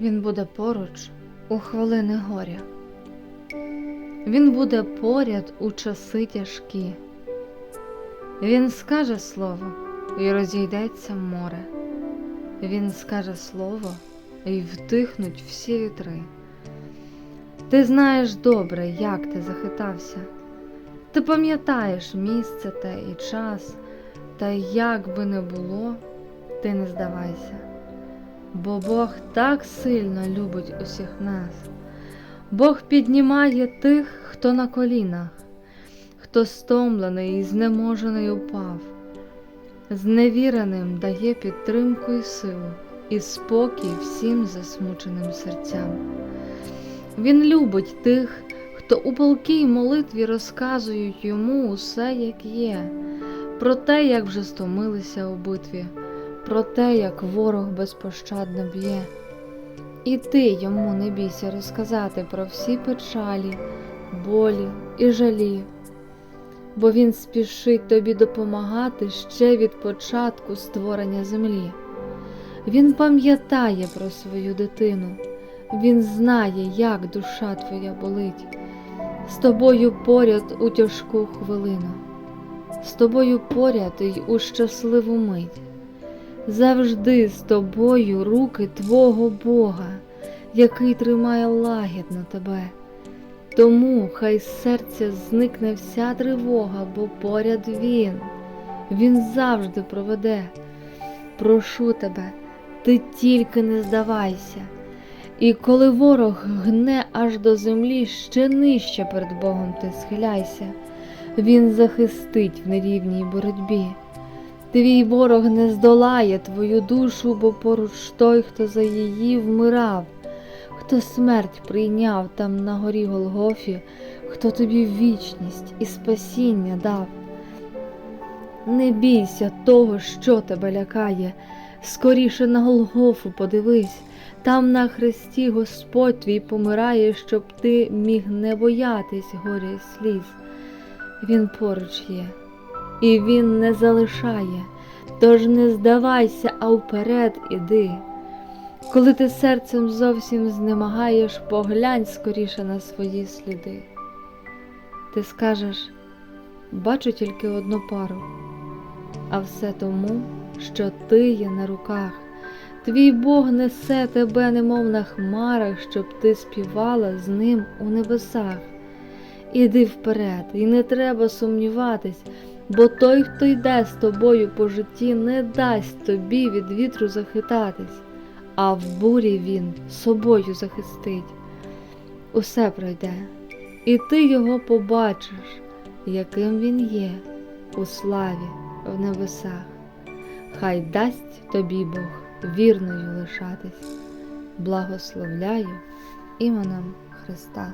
Він буде поруч у хвилини горя. Він буде поряд у часи тяжкі. Він скаже слово і розійдеться море. Він скаже слово і втихнуть всі вітри. Ти знаєш добре, як ти захитався. Ти пам'ятаєш місце те і час, та як би не було, ти не здавайся. Бо Бог так сильно любить усіх нас. Бог піднімає тих, хто на колінах, хто стомлений і знеможений упав, зневіреним дає підтримку і силу, і спокій всім засмученим серцям. Він любить тих, хто у палкій молитві розказують йому усе, як є, про те, як вже стомилися у битві, про те, як ворог безпощадно б'є. І ти йому не бійся розказати про всі печалі, болі і жалі, бо він спішить тобі допомагати ще від початку створення землі. Він пам'ятає про свою дитину, він знає, як душа твоя болить, з тобою поряд у тяжку хвилину, з тобою поряд й у щасливу мить завжди з тобою руки Твого Бога, який тримає лагідно тебе. Тому хай з серця зникне вся тривога, бо поряд Він, Він завжди проведе. Прошу тебе, ти тільки не здавайся. І коли ворог гне аж до землі, ще нижче перед Богом ти схиляйся, Він захистить в нерівній боротьбі. Твій ворог не здолає твою душу, бо поруч той, хто за її вмирав, хто смерть прийняв там на горі Голгофі, хто тобі вічність і спасіння дав. Не бійся того, що тебе лякає, скоріше на Голгофу подивись, там на хресті Господь твій помирає, щоб ти міг не боятись горя й сліз. Він поруч є і він не залишає, тож не здавайся, а вперед іди. Коли ти серцем зовсім знемагаєш, поглянь скоріше на свої сліди. Ти скажеш, бачу тільки одну пару, а все тому, що ти є на руках. Твій Бог несе тебе, немов на хмарах, щоб ти співала з ним у небесах. Іди вперед, і не треба сумніватись, бо той, хто йде з тобою по житті, не дасть тобі від вітру захитатись, а в бурі він собою захистить. Усе пройде, і ти його побачиш, яким він є у славі в небесах. Хай дасть тобі Бог вірною лишатись, благословляю іменем Христа.